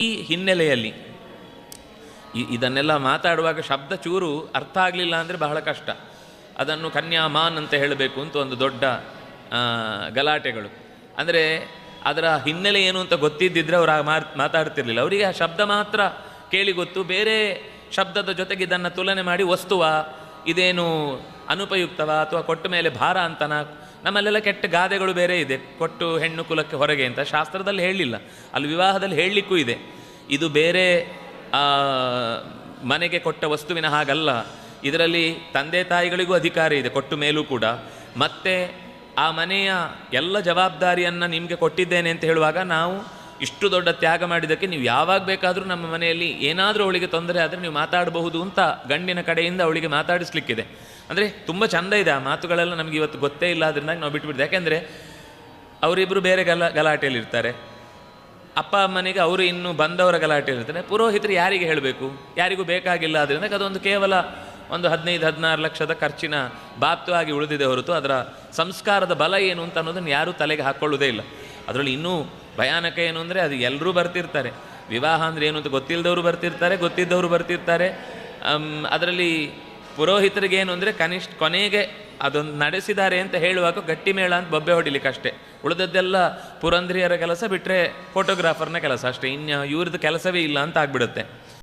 ಈ ಹಿನ್ನೆಲೆಯಲ್ಲಿ ಇದನ್ನೆಲ್ಲ ಮಾತಾಡುವಾಗ ಶಬ್ದ ಚೂರು ಅರ್ಥ ಆಗಲಿಲ್ಲ ಅಂದರೆ ಬಹಳ ಕಷ್ಟ. ಅದನ್ನು ಕನ್ಯಾಮಾನ್ ಅಂತ ಹೇಳಬೇಕು ಅಂತ ಒಂದು ದೊಡ್ಡ ಗಲಾಟೆಗಳು. ಅಂದರೆ ಅದರ ಹಿನ್ನೆಲೆ ಏನು ಅಂತ ಗೊತ್ತಿದ್ದಿದ್ರೆ ಅವರು ಮಾತಾಡ್ತಿರ್ಲಿಲ್ಲ. ಅವರಿಗೆ ಆ ಶಬ್ದ ಮಾತ್ರ ಕೇಳಿ ಗೊತ್ತು. ಬೇರೆ ಶಬ್ದದ ಜೊತೆಗೆ ಇದನ್ನು ತುಲನೆ ಮಾಡಿ, ವಸ್ತುವ, ಇದೇನು ಅನುಪಯುಕ್ತವ ಅಥವಾ ಕೊಟ್ಟ ಮೇಲೆ ಭಾರ ಅಂತನ? ನಮ್ಮಲ್ಲೆಲ್ಲ ಕೆಟ್ಟ ಗಾದೆಗಳು ಬೇರೆ ಇದೆ. ಕೊಟ್ಟು ಹೆಣ್ಣು ಕುಲಕ್ಕೆ ಹೊರಗೆ ಅಂತ ಶಾಸ್ತ್ರದಲ್ಲಿ ಹೇಳಲಿಲ್ಲ ಅಲ್ಲಿ ವಿವಾಹದಲ್ಲಿ ಹೇಳಲಿಕ್ಕೂ ಇದೆ. ಇದು ಬೇರೆ ಮನೆಗೆ ಕೊಟ್ಟ ವಸ್ತುವಿನ ಹಾಗಲ್ಲ. ಇದರಲ್ಲಿ ತಂದೆ ತಾಯಿಗಳಿಗೂ ಅಧಿಕಾರ ಇದೆ, ಕೊಟ್ಟು ಮೇಲೂ ಕೂಡ. ಮತ್ತೆ ಆ ಮನೆಯ ಎಲ್ಲ ಜವಾಬ್ದಾರಿಯನ್ನು ನಿಮಗೆ ಕೊಟ್ಟಿದ್ದೇನೆ ಅಂತ ಹೇಳುವಾಗ ನಾವು ಇಷ್ಟು ದೊಡ್ಡ ತ್ಯಾಗ ಮಾಡಿದ್ದಕ್ಕೆ ನೀವು ಯಾವಾಗ ಬೇಕಾದರೂ ನಮ್ಮ ಮನೆಯಲ್ಲಿ ಏನಾದರೂ ಅವಳಿಗೆ ತೊಂದರೆ ಆದರೆ ನೀವು ಮಾತಾಡಬಹುದು ಅಂತ ಗಂಡಿನ ಕಡೆಯಿಂದ ಅವಳಿಗೆ ಮಾತಾಡಿಸ್ಲಿಕ್ಕಿದೆ. ಅಂದರೆ ತುಂಬ ಚಂದ ಇದೆ ಆ ಮಾತುಗಳೆಲ್ಲ ನಮಗೆ ಇವತ್ತು ಗೊತ್ತೇ ಇಲ್ಲ ಅದರಿಂದ ನಾವು ಬಿಟ್ಬಿಡ್ತೀವಿ ಯಾಕೆಂದರೆ ಅವರಿಬ್ಬರು ಬೇರೆ ಗಲ ಗಲಾಟೆಯಲ್ಲಿ ಇರ್ತಾರೆ ಅಪ್ಪ ಅಮ್ಮನಿಗೆ ಅವರು ಇನ್ನು ಬಂದವರ ಗಲಾಟೆ ಇರ್ತಾರೆ ಪುರೋಹಿತರು ಯಾರಿಗೆ ಹೇಳಬೇಕು? ಯಾರಿಗೂ ಬೇಕಾಗಿಲ್ಲ ಅದರಿಂದ ಅದೊಂದು ಕೇವಲ ಒಂದು ಹದಿನೈದು, ಹದಿನಾರು ಲಕ್ಷದ ಖರ್ಚಿನ ಬಾಪ್ತು ಆಗಿ ಉಳಿದಿದೆ ಹೊರತು ಅದರ ಸಂಸ್ಕಾರದ ಬಲ ಏನು ಅಂತ ಅನ್ನೋದನ್ನು ಯಾರೂ ತಲೆಗೆ ಹಾಕ್ಕೊಳ್ಳೋದೇ ಇಲ್ಲ. ಅದರಲ್ಲಿ ಇನ್ನೂ ಭಯಾನಕ ಏನು ಅಂದರೆ ಅದು ಎಲ್ಲರೂ ಬರ್ತಿರ್ತಾರೆ. ವಿವಾಹ ಅಂದರೆ ಏನು ಅಂತ ಗೊತ್ತಿಲ್ಲದವರು ಬರ್ತಿರ್ತಾರೆ, ಗೊತ್ತಿದ್ದವರು ಬರ್ತಿರ್ತಾರೆ. ಅದರಲ್ಲಿ ಪುರೋಹಿತರಿಗೆ ಏನು ಅಂದರೆ ಕನಿಷ್ಠ ಕೊನೆಗೆ ಅದೊಂದು ನಡೆಸಿದ್ದಾರೆ ಅಂತ ಹೇಳುವಾಗ ಗಟ್ಟಿ ಮೇಳ ಅಂತ ಬೊಬ್ಬೆ ಹೊಡಿಲಿಕ್ಕಷ್ಟೇ ಉಳಿದದ್ದೆಲ್ಲ ಪುರಂದ್ರಿಯರ ಕೆಲಸ ಬಿಟ್ಟರೆ ಫೋಟೋಗ್ರಾಫರ್ನ ಕೆಲಸ ಅಷ್ಟೇ. ಇನ್ನು ಇವ್ರದ್ದು ಕೆಲಸವೇ ಇಲ್ಲ ಅಂತ ಆಗ್ಬಿಡುತ್ತೆ.